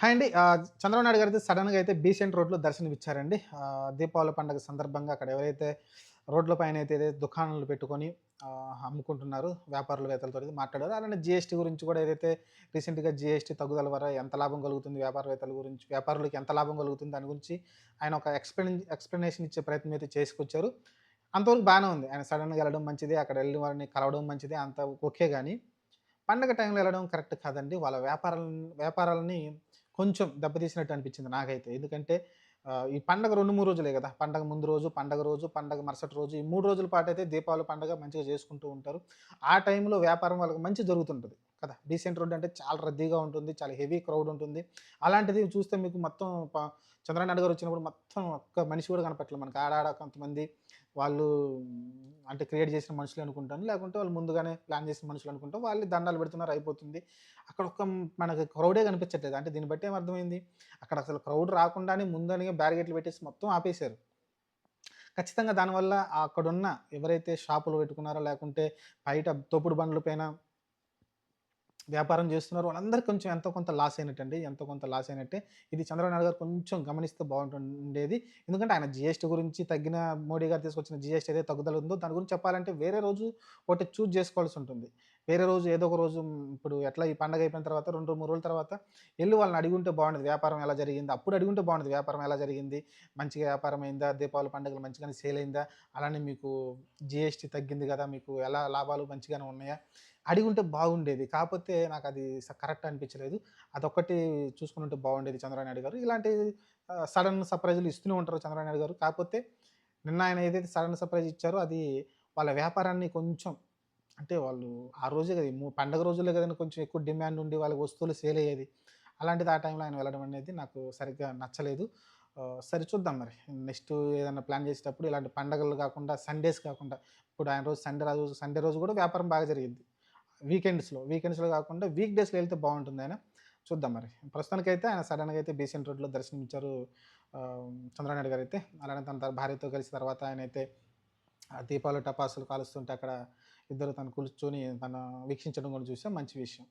Hi అండి. చంద్రబాబు నాయుడు గారు అయితే సడన్గా అయితే బీసెంట్ రోడ్లో దర్శనమిచ్చారండి. దీపావళి పండుగ సందర్భంగా అక్కడ ఎవరైతే రోడ్ల పైన అయితే దుకాణాలు పెట్టుకొని అమ్ముకుంటున్నారు వ్యాపారులవేత్తలతో మాట్లాడారు. అలానే జిఎస్టీ గురించి కూడా ఏదైతే రీసెంట్గా జిఎస్టీ తగ్గుదల వల్ల ఎంత లాభం కలుగుతుంది వ్యాపారవేత్తల గురించి వ్యాపారులకు ఎంత లాభం కలుగుతుంది దాని గురించి ఆయన ఒక ఎక్స్ప్లెయిన్ ఎక్స్ప్లెనేషన్ ఇచ్చే ప్రయత్నం అయితే చేసుకొచ్చారు. అంతవరకు బాగానే ఉంది. ఆయన సడన్గా వెళ్ళడం మంచిది అక్కడ వెళ్ళిన వారిని కలవడం మంచిది అంత ఓకే కానీ పండగ టైంలో వెళ్ళడం కరెక్ట్ కాదండి. వాళ్ళ వ్యాపారాలను వ్యాపారాలని కొంచెం దెబ్బతీసినట్టు అనిపించింది నాకైతే. ఎందుకంటే ఈ పండగ రెండు మూడు రోజులే కదా. పండగ ముందు రోజు పండగ రోజు పండగ మరుసటి రోజు ఈ మూడు రోజుల పాటు అయితే దీపావళి పండగ మంచిగా చేసుకుంటూ ఉంటారు. ఆ టైంలో వ్యాపారం వాళ్ళకి మంచి జరుగుతుంటుంది కదా. డీసెంట్ రోడ్ అంటే చాలా రద్దీగా ఉంటుంది చాలా హెవీ క్రౌడ్ ఉంటుంది. అలాంటిది చూస్తే మీకు మొత్తం ప- చంద్రనాయుడు గారు వచ్చినప్పుడు మొత్తం ఒక్క మనిషి కూడా కనపట్లేదు మనకి. ఆడాడ కొంతమంది వాళ్ళు అంటే క్రియేట్ చేసిన మనుషులు అనుకుంటాను లేకుంటే వాళ్ళు ముందుగానే ప్లాన్ చేసిన మనుషులు అనుకుంటాం వాళ్ళు దండాలు పెడుతున్నారు అయిపోతుంది. అక్కడ ఒక మనకి క్రౌడే కనిపించట్లేదు. అంటే దీన్ని బట్టి ఏమర్థమైంది? అక్కడ అసలు క్రౌడ్ రాకుండానే ముందని బ్యారిగేట్లు పెట్టేసి మొత్తం ఆపేశారు. ఖచ్చితంగా దానివల్ల అక్కడున్న ఎవరైతే షాపులు పెట్టుకున్నారో లేకుంటే బయట తోపుడు బండ్ల పైన వ్యాపారం చేస్తున్నారు వాళ్ళందరికీ కొంచెం ఎంతో కొంత లాస్ అయినట్టండి. ఎంతో కొంత లాస్ అయినట్టే. ఇది చంద్రబాబు నాయుడు గారు కొంచెం గమనిస్తే బాగుంటుండేది. ఎందుకంటే ఆయన జిఎస్టీ గురించి తగ్గిన మోడీ గారు తీసుకొచ్చిన జిఎస్టీ ఏదైతే తగ్గుదల ఉందో దాని గురించి చెప్పాలంటే వేరే రోజు ఒకటి చూజ్ చేసుకోవాల్సి ఉంటుంది. వేరే రోజు ఏదో ఒక రోజు ఇప్పుడు ఎట్లా ఈ పండగ అయిపోయిన తర్వాత రెండు మూడు రోజుల తర్వాత వెళ్ళి వాళ్ళని అడిగుంటే బాగుండేది. వ్యాపారం ఎలా జరిగింది? అప్పుడు అడిగుంటే బాగుండేది. వ్యాపారం ఎలా జరిగింది? మంచిగా వ్యాపారం అయిందా? దీపావళి పండుగలు మంచిగానే సేల్ అయిందా? అలానే మీకు జిఎస్టీ తగ్గింది కదా మీకు ఎలా లాభాలు మంచిగానే ఉన్నాయా? అడిగుంటే బాగుండేది. కాకపోతే నాకు అది కరెక్ట్ అనిపించలేదు. అదొక్కటి చూసుకుని ఉంటే బాగుండేది చంద్రబాబు గారు. ఇలాంటి సడన్ సర్ప్రైజులు ఇస్తూనే ఉంటారు చంద్రబాబు గారు. కాకపోతే నిన్న ఆయన ఏదైతే సడన్ సర్ప్రైజ్ ఇచ్చారో అది వాళ్ళ వ్యాపారాన్ని కొంచెం అంటే వాళ్ళు ఆ రోజే కదా మూ- పండగ రోజులే కదండి కొంచెం ఎక్కువ డిమాండ్ ఉండి వాళ్ళ వస్తువులు సేల్ అయ్యేది. అలాంటిది ఆ టైంలో ఆయన వెళ్ళడం అనేది నాకు సరిగ్గా నచ్చలేదు. సరి సరే చూద్దాం మరి. నెక్స్ట్ ఏదైనా ప్లాన్ చేసేటప్పుడు ఇలాంటి పండగలు కాకుండా సండేస్ కాకుండా ఇప్పుడు ఆయన రోజు సండే రోజు సండే రోజు కూడా వ్యాపారం బాగా జరిగింది వీకెండ్స్లో వీకెండ్స్లో కాకుండా వీక్ డేస్లో వెళ్తే బాగుంటుంది ఆయన. చూద్దాం మరి. ప్రస్తుతానికైతే ఆయన సడన్గా అయితే బీసెంట్ రోడ్లో దర్శనమిచ్చారు. చంద్రనాయుడు గారు అయితే. అలానే తన భార్యతో కలిసి తర్వాత ఆయన అయితే దీపాలు టపాసులు కాలుస్తుంటే అక్కడ ఇద్దరు తను కూర్చొని తను వీక్షించడం కూడా చూసాం మంచి విషయం.